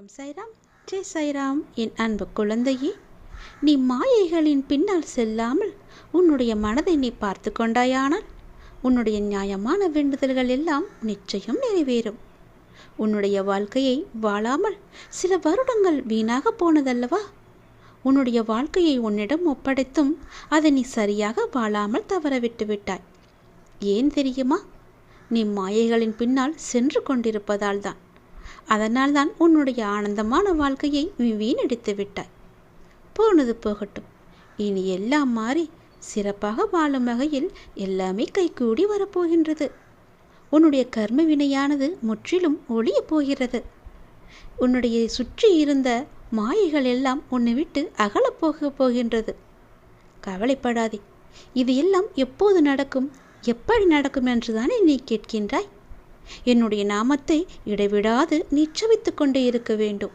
ஓம் சைராம். ஜெய் சைராம். என் அன்பு குழந்தையே நீ மாயைகளின் பின்னால் செல்லாமல் உன்னுடைய மனதை நீ பார்த்து கொண்டாயானால் உன்னுடைய நியாயமான வேண்டுதல்கள் எல்லாம் நிச்சயம் நிறைவேறும். உன்னுடைய வாழ்க்கையை வாழாமல் சில வருடங்கள் வீணாக போனதல்லவா? உன்னுடைய வாழ்க்கையை உன்னிடம் ஒப்படைத்தும் அதை நீ சரியாக வாழாமல் தவற விட்டுவிட்டாய் ஏன் தெரியுமா? நீ மாயைகளின் பின்னால் சென்று கொண்டிருப்பதால் தான். அதனால்தான் உன்னுடைய ஆனந்தமான வாழ்க்கையை வீணடித்து விட்டாய். போனது போகட்டும். இனி எல்லாம் மாறி சிறப்பாக வாழும் வகையில் எல்லாமே கைகூடி வரப்போகின்றது. உன்னுடைய கர்ம வினையானது முற்றிலும் ஒளியப் போகிறது. உன்னுடைய சுற்றி இருந்த மாயைகள் எல்லாம் உன்னை விட்டு அகலப் போகப் போகின்றது. கவலைப்படாதே. இது எல்லாம் எப்போது நடக்கும்? எப்படி நடக்கும் என்றுதானே நீ கேட்கின்றாய். என்னுடைய நாமத்தை இடைவிடாது நிச்சயித்து கொண்டே இருக்க வேண்டும்.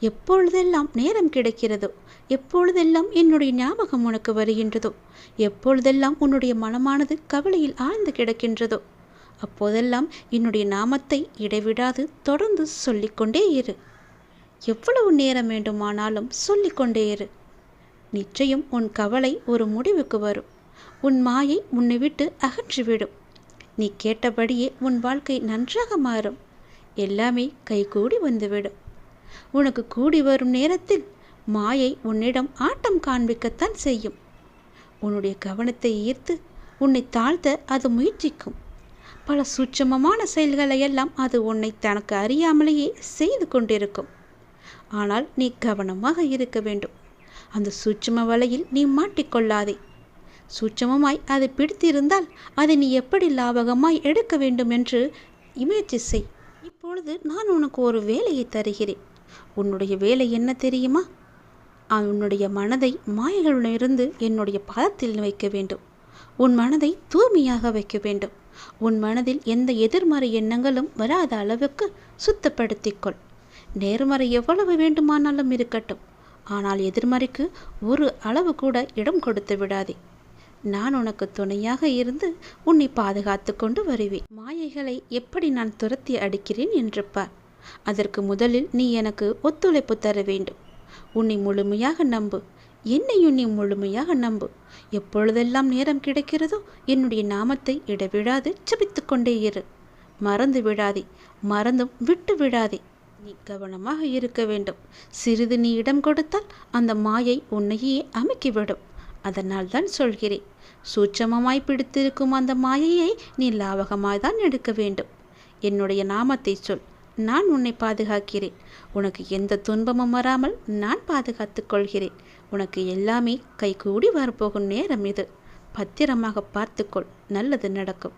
எப்பொழுதெல்லாம் நேரம் கிடைக்கிறதோ எப்பொழுதெல்லாம் என்னுடைய ஞாபகம் உனக்கு வருகின்றதோ எப்பொழுதெல்லாம் உன்னுடைய மனமானது கவலையில் ஆழ்ந்து கிடக்கின்றதோ அப்போதெல்லாம் என்னுடைய நாமத்தை இடைவிடாது தொடர்ந்து சொல்லிக்கொண்டே இரு. எவ்வளவு நேரம் வேண்டுமானாலும் சொல்லிக்கொண்டே இரு. நிச்சயம் உன் கவலை ஒரு முடிவுக்கு வரும். உன் மாயை உன்னை விட்டு அகற்றிவிடும் நீ கேட்டபடியே உன் வாழ்க்கை நன்றாக மாறும். எல்லாமே கைகூடி வந்துவிடும். உனக்கு கூடி வரும் நேரத்தில் மாயை உன்னிடம் ஆட்டம் காண்பிக்கத்தான் செய்யும். உன்னுடைய கவனத்தை ஈர்த்து உன்னை தாழ்த்த அது முயற்சிக்கும். பல சூட்சமமான செயல்களை எல்லாம் அது உன்னை தனக்கு அறியாமலேயே செய்து கொண்டிருக்கும். ஆனால் நீ கவனமாக இருக்க வேண்டும். அந்த சூட்சம வலையில் நீ மாட்டிக்கொள்ளாதே. சூட்சமமாய் அதை பிடித்திருந்தால் அதை நீ எப்படி லாபகமாய் எடுக்க வேண்டும் என்று முயற்சி செய். இப்பொழுது நான் உனக்கு ஒரு வேலையை தருகிறேன். உன்னுடைய வேலை என்ன தெரியுமா? உன்னுடைய மனதை மாயைகளிலிருந்து என்னுடைய பதத்தில் வைக்க வேண்டும். உன் மனதை தூய்மையாக வைக்க வேண்டும். உன் மனதில் எந்த எதிர்மறை எண்ணங்களும் வராத அளவுக்கு சுத்தப்படுத்திக்கொள். நேர்மறை எவ்வளவு வேண்டுமானாலும் இருக்கட்டும். ஆனால் எதிர்மறைக்கு ஒரு அளவு கூட இடம் கொடுத்து விடாதே. நான் உனக்கு துணையாக இருந்து உன்னை பாதுகாத்து கொண்டு வருவேன். மாயைகளை எப்படி நான் துரத்தி அடிக்கிறேன் என்று பார். அதற்கு முதலில் நீ எனக்கு ஒத்துழைப்பு தர வேண்டும். உன்னை முழுமையாக நம்பு. என்னையும் நீ முழுமையாக நம்பு. எப்பொழுதெல்லாம் நேரம் கிடைக்கிறதோ என்னுடைய நாமத்தை இடவிடாது ஜபித்து கொண்டே இரு. மறந்து விடாதே. மறந்தும் விட்டு விடாதே. நீ கவனமாக இருக்க வேண்டும். சிறிது நீ இடம் கொடுத்தால் அந்த மாயை உன்னையே அமுக்கிவிடும். அதனால் தான் சொல்கிறேன். சூட்சமமாய் பிடித்திருக்கும் அந்த மாயையை நீ லாவகமாய் தான் எடுக்க வேண்டும். என்னுடைய நாமத்தை சொல். நான் உன்னை பாதுகாக்கிறேன். உனக்கு எந்த துன்பமும் வராமல் நான் பாதுகாத்துக் கொள்கிறேன். உனக்கு எல்லாமே கைகூடி வரப்போகும் நேரம் இது. பத்திரமாக பார்த்துக்கொள். நல்லது நடக்கும்.